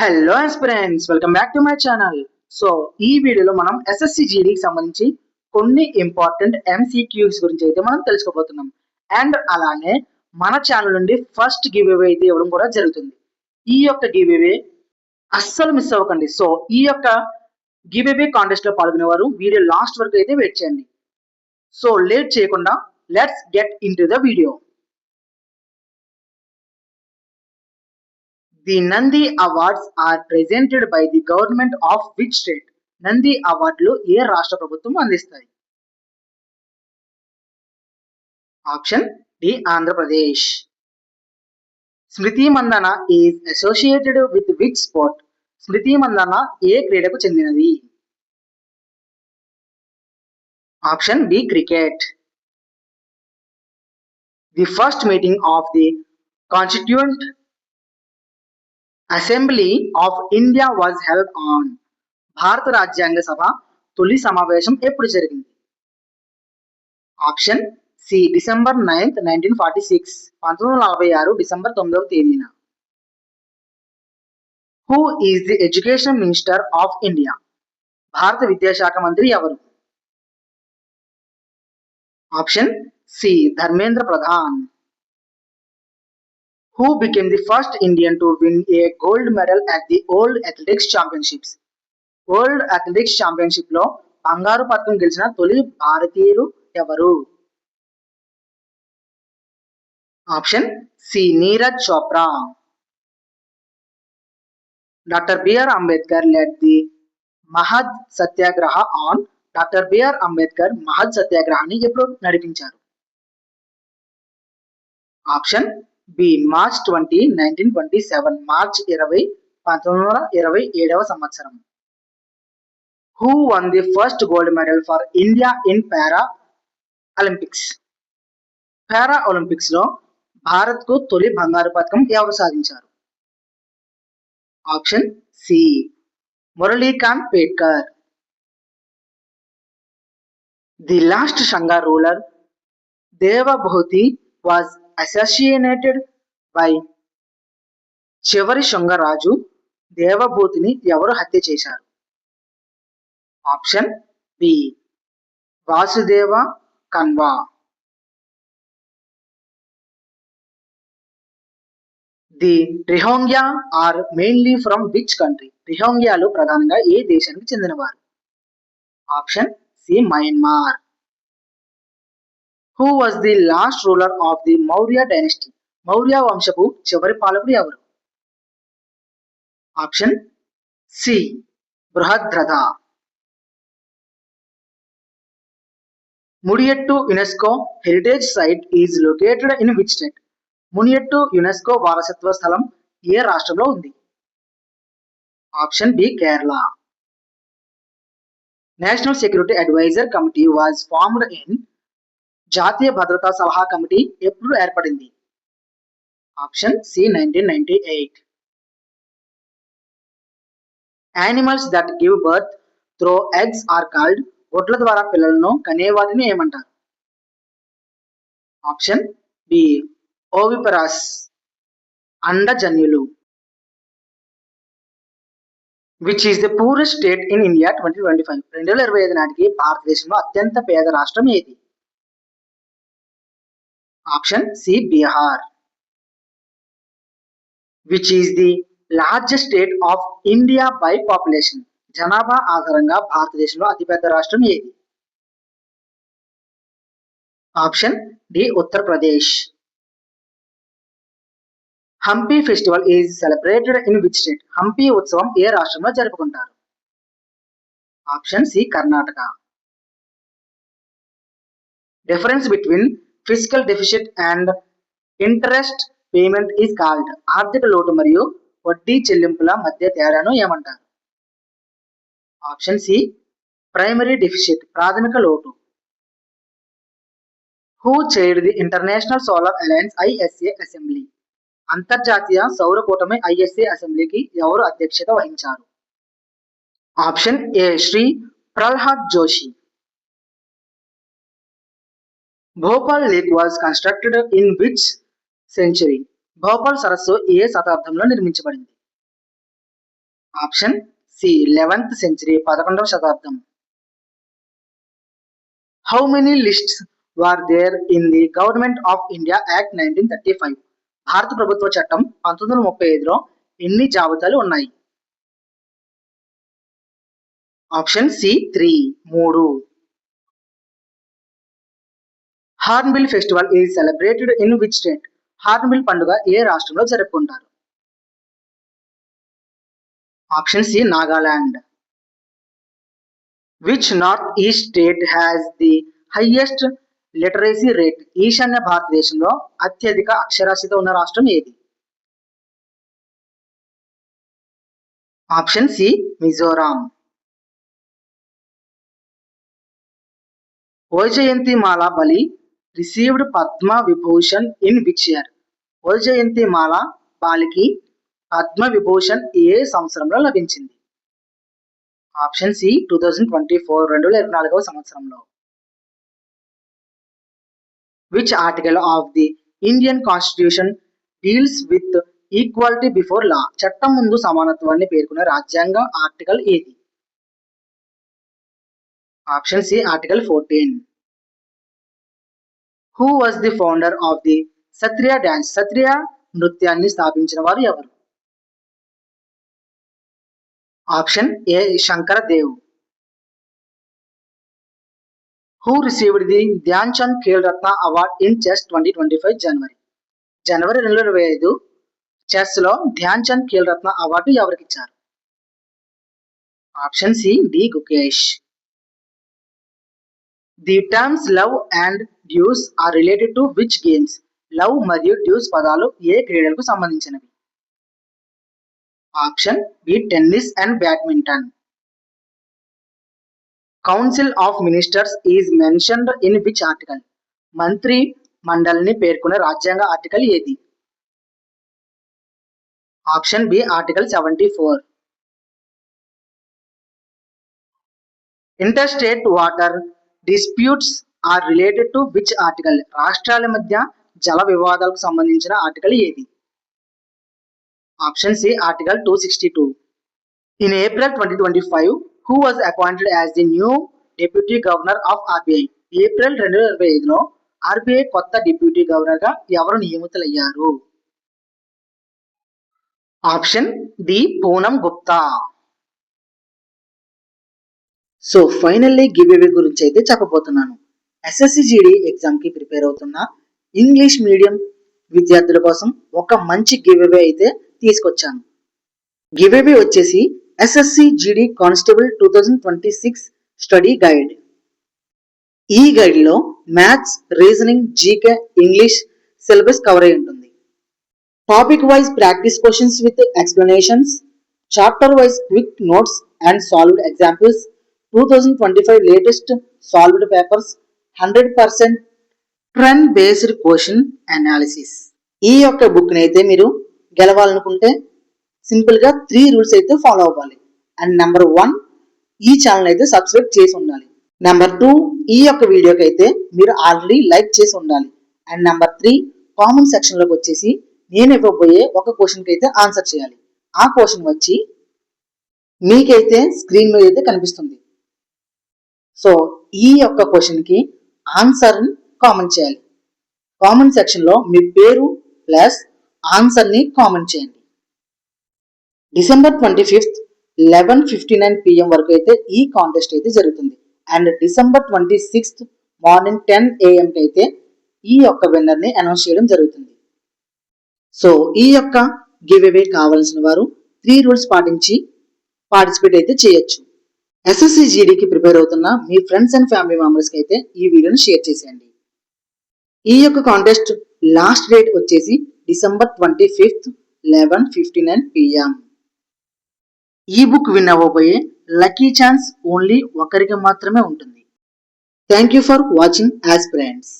Hello friends welcome back to my channel so ఈ వీడియోలో మనం ఎస్ఎస్సి జీడీకి సంబంధించి కొన్ని ఇంపార్టెంట్ ఎంసీక్యూస్ గురించి అయితే మనం తెలుసుకోబోతున్నాం. అండ్ అలానే మన ఛానల్ నుండి ఫస్ట్ గివ్ అవే అయితే ఇవ్వడం కూడా జరుగుతుంది. ఈ యొక్క గివ్ అవే అస్సలు మిస్ అవ్వకండి. సో ఈ యొక్క గివ్ అవే కాంటెస్ట్లో పాల్గొనేవారు వీడియో లాస్ట్ వరకు అయితే వెయిట్ చేయండి. సో లేట్ చేయకుండా let's get into the video the Nandi awards are presented by the government of which state Nandi అవార్డులు ఏ రాష్ట్ర ప్రభుత్వం అందిస్తాయి? Option D Andhra Pradesh Smriti Mandhana is associated with which sport Smriti Mandhana ఏ క్రీడకు చెందినది? Option B cricket the first meeting of the constituent assembly of India was held on భారత రాజ్యాంగ సభ తొలి సమావేశం ఎప్పుడు జరిగింది? Option C December ninth nineteen forty six పంతొమ్మిది వందల నలభై ఆరు డిసెంబర్ తొమ్మిదవ తేదీన. Who is the education minister of India భారత విద్యాశాఖ మంత్రి ఎవరు? Option C Dharmendra Pradhan who became the first Indian to win a gold medal at the World Athletics Championships. World athletics ఛాంపియన్షిప్లో బంగారు పథకం గెలిచిన తొలి భారతీయులు ఎవరు? Option C Neeraj Chopra doctor BR Ambedkar led the Mahad Satyagraha on doctor BR Ambedkar Mahad సత్యాగ్రహాన్ని ఎప్పుడు నడిపించారు? Option B March twenty nineteen twenty seven March ఇరవై పంతొమ్మిది వందల ఇరవై ఏడవ సంవత్సరం. Who won the first gold medal for India in para Olympics para ఒలింపిక్స్లో భారత్కు తొలి బంగారు పథకం ఎవరు సాధించారు? Option C Muralikant Petkar the last Shunga ruler Devabhuti was associated by చివరి శృంగరాజు దేవభూతిని ఎవరు హత్య చేశారు? Option B. Vasudeva Kanva. The Rohingya are mainly from which country? రిహోంగ్యాలు ప్రధానంగా ఏ దేశానికి చెందినవారు? Option C. Myanmar. Who was the last ruler of the Maurya dynasty Maurya వంశపు చివరి పాలకుడు ఎవరు? Option C Brihadratha. Mudiyettu UNESCO heritage site is located in which state Mudiyettu UNESCO వారసత్వ స్థలం ఏ రాష్ట్రంలో ఉంది? Option B Kerala national security adviser committee was formed in జాతీయ భద్రతా సలహా కమిటీ ఎప్పుడు ఏర్పడింది. Option C nineteen ninety eight. Animals that give birth through eggs are called గుడ్ల ద్వారా పిల్లలను కనేవారిని ఏమంటారు? Option B oviparous అండజన్యులు which is the poorest state in India twenty twenty five రెండు వేల ఇరవై ఐదు నాటికి భారతదేశంలో అత్యంత పేద రాష్ట్రం ఏది? Option C Bihar which is the largest state of India by population జనాభా ఆధారంగా భారతదేశంలో అతిపెద్ద రాష్ట్రం ఏది? Option D Uttar Pradesh Hampi festival is celebrated in which state Hampi ఉత్సవం ఏ రాష్ట్రంలో జరుపుకుంటారు? Option C Karnataka difference between fiscal deficit and interest payment is called ఆర్థిక లోటు మరియు వడ్డీ చెల్లింపుల మధ్య తేడాను ఏమంటారు? ఆప్షన్ సి ప్రైమరీ డెఫిషిట్ ప్రాథమిక లోటు. Who chaired the international solar alliance ISA assembly అంతర్జాతీయ సౌర కూటమి ఐఎస్ఏ అసెంబ్లీకి ఎవరు అధ్యక్షత వహించారు? Option A Shri Pralhad Joshi. Bhopal lake was constructed in which century Bhopal సరస్సు ఏ శతాబ్దంలో నిర్మించబడింది? ఆప్షన్ సి లెవెన్త్ సెంచరీ పదకొండవ శతాబ్దం. How many lists were there in the government of India act nineteen thirty five భారత ప్రభుత్వ చట్టం పంతొమ్మిది వందల ముప్పై ఐదులో ఎన్ని జాబితాలు ఉన్నాయి? ఆప్షన్ సి త్రీ మూడు. Hornbill festival is celebrated in which state hornbill పండుగ ఏ రాష్ట్రంలో జరుపుకుంటారు? Option C Nagaland. Which north east state has the highest literacy rate ఈశాన్య భారతదేశంలో అత్యధిక అక్షరాస్యత ఉన్న రాష్ట్రం ఏది? Option C Mizoram. Vyjayanthi Mala Bali received Padma Vibhushan in which year Jayanthi Mala బాలికి Padma Vibhushan ఏ సంవత్సరంలో లభించింది? Option C two thousand twenty four రెండు వేల ఇరవై నాలుగవ సంవత్సరంలో. Which article of the Indian constitution deals with equality before law చట్టం ముందు సమానత్వాన్ని పేర్కొనే రాజ్యాంగ ఆర్టికల్ ఏది? Option C article fourteen who was the founder of the Sattriya dance Sattriya నృత్యాన్ని స్థాపించిన వారు ఎవరు? Option A Shankara Dev who received the Dhyan Chand Khel Ratna award in chess twenty twenty five January జనవరి రెండు వేల ఇరవై ఐదు చెస్లో Dhyan Chand Khel Ratna award ఎవరికి ఇచ్చారు? Option C D Gukesh the terms love and deuce are related to which games love మరియు deuce పదాలు ఏ క్రీడలకు సంబంధించినవి? Option B tennis and badminton council of ministers is mentioned in which article మంత్రి మండలిని పేర్కొనే రాజ్యాంగ ఆర్టికల్ ఏది? Option B article seventy four inter state water disputes are related to which article రాష్ట్రాల మధ్య జల వివాదాలకు సంబంధించిన ఆర్టికల్ ఏది? Option C article two sixty two in April twenty twenty five who was appointed as the new deputy governor of RBI April రెండు వేల ఇరవై ఐదులో ఆర్బీఐ కొత్త డిప్యూటీ గవర్నర్గా ఎవరు నియమితులయ్యారు? Option D Poonam Gupta so finally give away గురించి అయితే చెప్పబోతున్నాను. ఎస్ఎస్సి జీడీ ఎగ్జామ్కి ప్రిపేర్ అవుతున్న ఇంగ్లీష్ మీడియం విద్యార్థుల కోసం ఒక మంచి గివ్ అవే అయితే తీసుకొచ్చాను. గివ్ అవే వచ్చేసి SSC GD constable two thousand twenty six study guide ఈ గైడ్లో maths reasoning GK English syllabus cover అయి ఉంటుంది. Topic wise practice questions with explanations chapter wise quick notes and solved examples two thousand twenty five latest solved papers hundred percent trend based question analysis ఈ యొక్క బుక్ని అయితే మీరు గెలవాలనుకుంటే సింపుల్గా three rules అయితే ఫాలో అవ్వాలి. అండ్ నెంబర్ వన్ ఈ ఛానల్ అయితే సబ్స్క్రైబ్ చేసి ఉండాలి. నెంబర్ టూ ఈ యొక్క వీడియోకి అయితే మీరు ఆల్రెడీ లైక్ చేసి ఉండాలి. అండ్ నెంబర్ త్రీ కామెంట్ సెక్షన్లోకి వచ్చేసి నేను ఇవ్వబోయే ఒక క్వశ్చన్కి అయితే ఆన్సర్ చేయాలి. ఆ క్వశ్చన్ వచ్చి మీకైతే స్క్రీన్ మీద అయితే కనిపిస్తుంది. సో ఈ యొక్క క్వశ్చన్కి ఆన్సర్ని కామెంట్ చేయాలి కామెంట్ సెక్షన్లో మీ పేరు ప్లస్ ఆన్సర్ని కామెంట్ చేయండి. December twenty fifth eleven fifty nine PM వరకు అయితే ఈ కాంటెస్ట్ అయితే జరుగుతుంది. And December twenty sixth morning ten ఏఎంకి అయితే ఈ యొక్క విన్నర్ని అనౌన్స్ చేయడం జరుగుతుంది. సో ఈ యొక్క గివ్ అవే కావాల్సిన వారు త్రీ రూల్స్ పాటించి పార్టిసిపేట్ అయితే చేయొచ్చు. ఎస్ఎస్సి జీడీకి ప్రిపేర్ అవుతున్న మీ ఫ్రెండ్స్ అండ్ ఫ్యామిలీ మెంబర్స్కి అయితే ఈ వీడియోని షేర్ చేసేయండి. ఈ యొక్క కాంటెస్ట్ లాస్ట్ డేట్ వచ్చేసి December twenty fifth eleven fifty nine PM ఈ బుక్ విన్ అవ్వబోయే లక్కీ ఛాన్స్ ఓన్లీ ఒకరికి మాత్రమే ఉంటుంది. Thank you for watching as friends